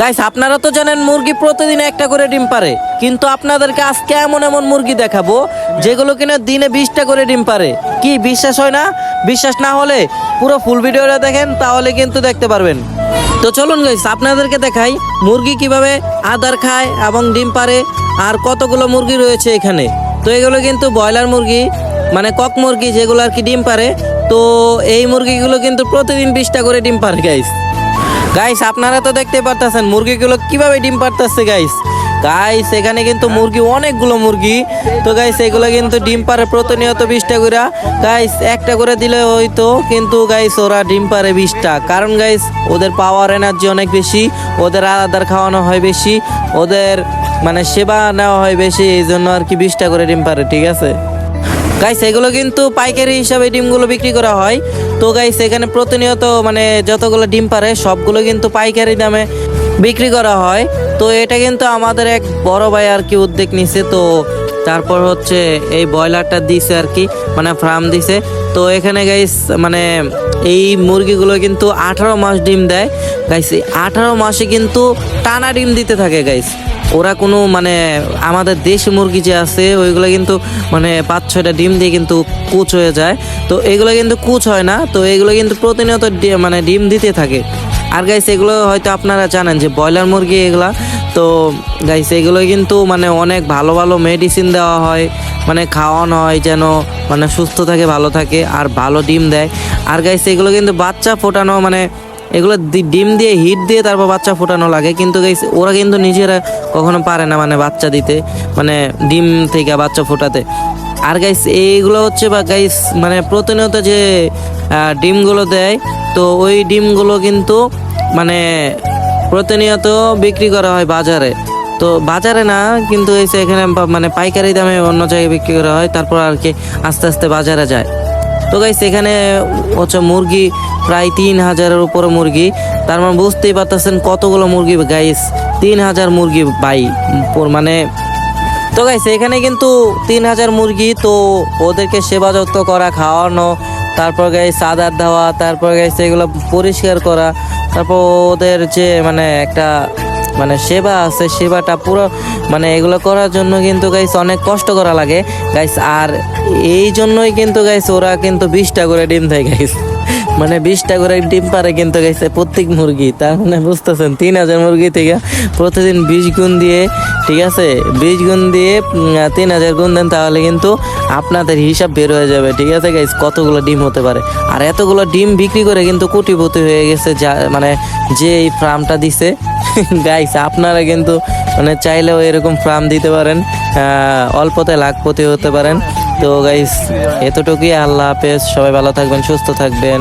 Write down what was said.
Guys আপনারা তো জানেন মুরগি প্রতিদিন একটা করে ডিম পারে, কিন্তু আপনাদেরকে আজকে এমন এমন মুরগি দেখাবো, যেগুলো কিনা দিনে বিশটা করে ডিম পারে। কি, বিশ্বাস হয় না? বিশ্বাস না হলে পুরো ফুল ভিডিওটা দেখেন, তাহলে কিন্তু দেখতে পারবেন। তো চলুন গাইস আপনাদেরকে দেখাই মুরগি কীভাবে আদার খায় এবং ডিম পারে, আর কতগুলো মুরগি রয়েছে এখানে। তো এগুলো কিন্তু ব্রয়লার মুরগি মানে কক মুরগি, যেগুলো আর কি ডিম পারে, তো এই মুরগিগুলো কিন্তু প্রতিদিন বিশটা করে ডিম পারে গাইস গাইস আপনারা তো দেখতে পারতেছেন মুরগিগুলো কীভাবে ডিম পারতেছে গাইস গাইস এখানে কিন্তু মুরগি, অনেকগুলো মুরগি। তো গাইস এগুলো কিন্তু ডিম পারে প্রতিনিয়ত বিশটা করে। গাইস একটা করে দিলে হয়তো কিন্তু গাইস ওরা ডিম পারে বিশটা। কারণ গাইস ওদের পাওয়ার এনার্জি অনেক বেশি, ওদের আলাদার খাওয়ানো হয় বেশি, ওদের মানে সেবা নেওয়া হয় বেশি, এই জন্য আর কি বিশটা করে ডিম পারে, ঠিক আছে? গাইস এগুলো কিন্তু পাইকারি হিসাবে ডিমগুলো বিক্রি করা হয়। তো গাইস এখানে প্রতিনিয়ত মানে যতগুলো ডিম পারে, সবগুলো কিন্তু পাইকারি দামে বিক্রি করা হয়। তো এটা কিন্তু আমাদের এক বড় ভাই আর কি উদ্যোগ নিছে। তো তারপর হচ্ছে এই ব্রয়লারটা দিছে আর কি মানে ফার্ম দিছে। তো এখানে গাইস মানে এই মুরগিগুলো কিন্তু আঠারো মাস ডিম দেয়। গাইস এই আঠারো মাসে কিন্তু টানা ডিম দিতে থাকে গাইস ওরা কোনো মানে আমাদের দেশি মুরগি যে আছে, ওইগুলো কিন্তু মানে পাঁচ ছয়টা ডিম দিয়ে কিন্তু কুচ হয়ে যায়। তো এগুলো কিন্তু কুচ হয় না, তো এগুলো কিন্তু প্রতিনিয়ত মানে ডিম দিতে থাকে। আর গাইস এগুলো হয়তো আপনারা জানেন যে ব্রয়লার মুরগি এগুলা, তো গাইস এগুলো কিন্তু মানে অনেক ভালো ভালো মেডিসিন দেওয়া হয় মানে খাওয়ানো হয় যেন মানে সুস্থ থাকে, ভালো থাকে, আর ভালো ডিম দেয়। আর গাইস এগুলো কিন্তু বাচ্চা ফোটানো মানে এগুলো ডিম দিয়ে, হিট দিয়ে তারপর বাচ্চা ফোটানো লাগে। কিন্তু ওরা কিন্তু নিজেরা কখনো পারে না মানে বাচ্চা দিতে মানে ডিম থেকে বাচ্চা ফোটাতে। আর গাইস এইগুলো হচ্ছে বা গাইস মানে প্রতিনিয়ত যে ডিমগুলো দেয়, তো ওই ডিমগুলো কিন্তু মানে প্রতিনিয়ত বিক্রি করা হয় বাজারে। তো বাজারে না, কিন্তু এখানে মানে পাইকারি দামে অন্য জায়গায় বিক্রি করা হয়, তারপর আর কি আস্তে আস্তে বাজারে যায়। তো গাইস এখানে হচ্ছে মুরগি প্রায় তিন হাজারের উপরে মুরগি। তার মানে বুঝতেই পারতেছেন কতগুলো মুরগি গাইস তিন হাজার মুরগি বাই মানে তো গাইস এখানে কিন্তু তিন হাজার মুরগি, তো ওদেরকে সেবা যত্ন করা, খাওয়ানো, তারপর গাইস আদার দেওয়া, তারপর গাইস এগুলো পরিষ্কার করা, তারপর ওদের যে মানে একটা মানে সেবা আছে, সেবাটা পুরো মানে এগুলো করার জন্য কিন্তু গাইস অনেক কষ্ট করা লাগে। গাইস আর এই জন্যই কিন্তু গাইস ওরা কিন্তু বিশটা করে ডিম দেয় গাইস মানে বিশটা করে ডিম পারে কিন্তু গাইছে প্রত্যেক মুরগি, তার মানে বুঝতেছেন, তিন হাজার মুরগি থেকে প্রতিদিন বিশ গুণ দিয়ে, ঠিক আছে? বিশ গুণ দিয়ে তিন হাজার গুণ দেন তাহলে কিন্তু আপনাদের হিসাব বের হয়ে যাবে, ঠিক আছে গাইস কতগুলো ডিম হতে পারে? আর এতগুলো ডিম বিক্রি করে কিন্তু কোটিপতি হয়ে গেছে যা মানে যে এই ফার্মটা দিছে গাইস আপনারা কিন্তু মানে চাইলেও এরকম ফার্ম দিতে পারেন অল্পতে লাখপতি হতে পারেন। তো গাইস এতটুকুই। আল্লাহ হাফেজ সবাই ভালো থাকবেন সুস্থ থাকবেন।